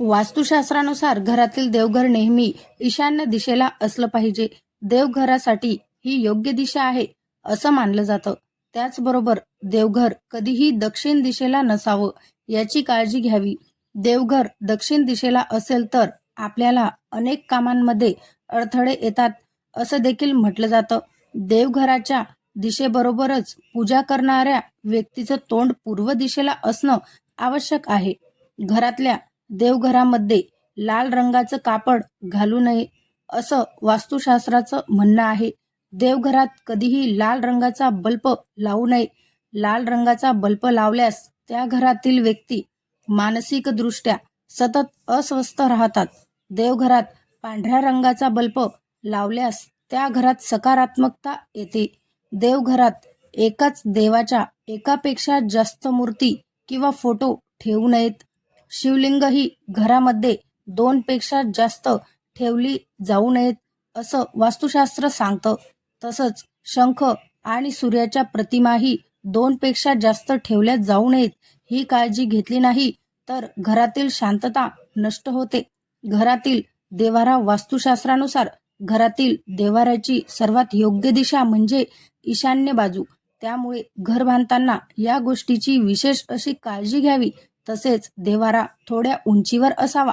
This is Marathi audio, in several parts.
वास्तुशास्त्रानुसार घरातील देवघर नेहमी ईशान्य दिशेला असलं पाहिजे. देवघरासाठी ही योग्य दिशा आहे असं मानलं जातं. त्याचबरोबर देवघर कधीही दक्षिण दिशेला नसावं याची काळजी घ्यावी. देवघर दक्षिण दिशेला असेल तर आपल्याला अनेक कामांमध्ये अडथळे येतात असं देखील म्हटलं जातं. देवघराच्या दिशेबरोबरच पूजा करणाऱ्या व्यक्तीचं तोंड पूर्व दिशेला असणं आवश्यक आहे. घरातल्या देवघरामध्ये लाल रंगाचं कापड घालू नये असं वास्तुशास्त्राचं म्हणणं आहे. देवघरात कधीही लाल रंगाचा बल्ब लावू नये. लाल रंगाचा बल्ब लावल्यास त्या घरातील व्यक्ती मानसिकदृष्ट्या सतत अस्वस्थ राहतात. देवघरात पांढऱ्या रंगाचा बल्ब लावल्यास त्या घरात सकारात्मकता येते. देवघरात एकाच देवाच्या एकापेक्षा जास्त मूर्ती किंवा फोटो ठेवू नयेत. शिवलिंगही घरामध्ये दोनपेक्षा जास्त ठेवली जाऊ नयेत असं वास्तुशास्त्र सांगतं. तसंच शंख आणि सूर्याच्या प्रतिमाही दोनपेक्षा जास्त ठेवल्या जाऊ नयेत ही काळजी घेतली नाही तर घरातील शांतता नष्ट होते. घरातील देवारा वास्तुशास्त्रानुसार घरातील देवाऱ्याची सर्वात योग्य दिशा म्हणजे ईशान्य बाजू. त्यामुळे घर बांधताना या गोष्टीची विशेष अशी काळजी घ्यावी तसेच देवारा थोड्या उंचीवर असावा.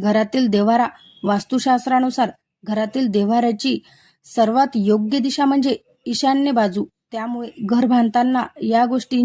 घरातील देवारा वास्तुशास्त्रानुसार घरातील देवाऱ्याची सर्वात योग्य दिशा म्हणजे ईशान्य बाजू. त्यामुळे घर बांधताना या गोष्टी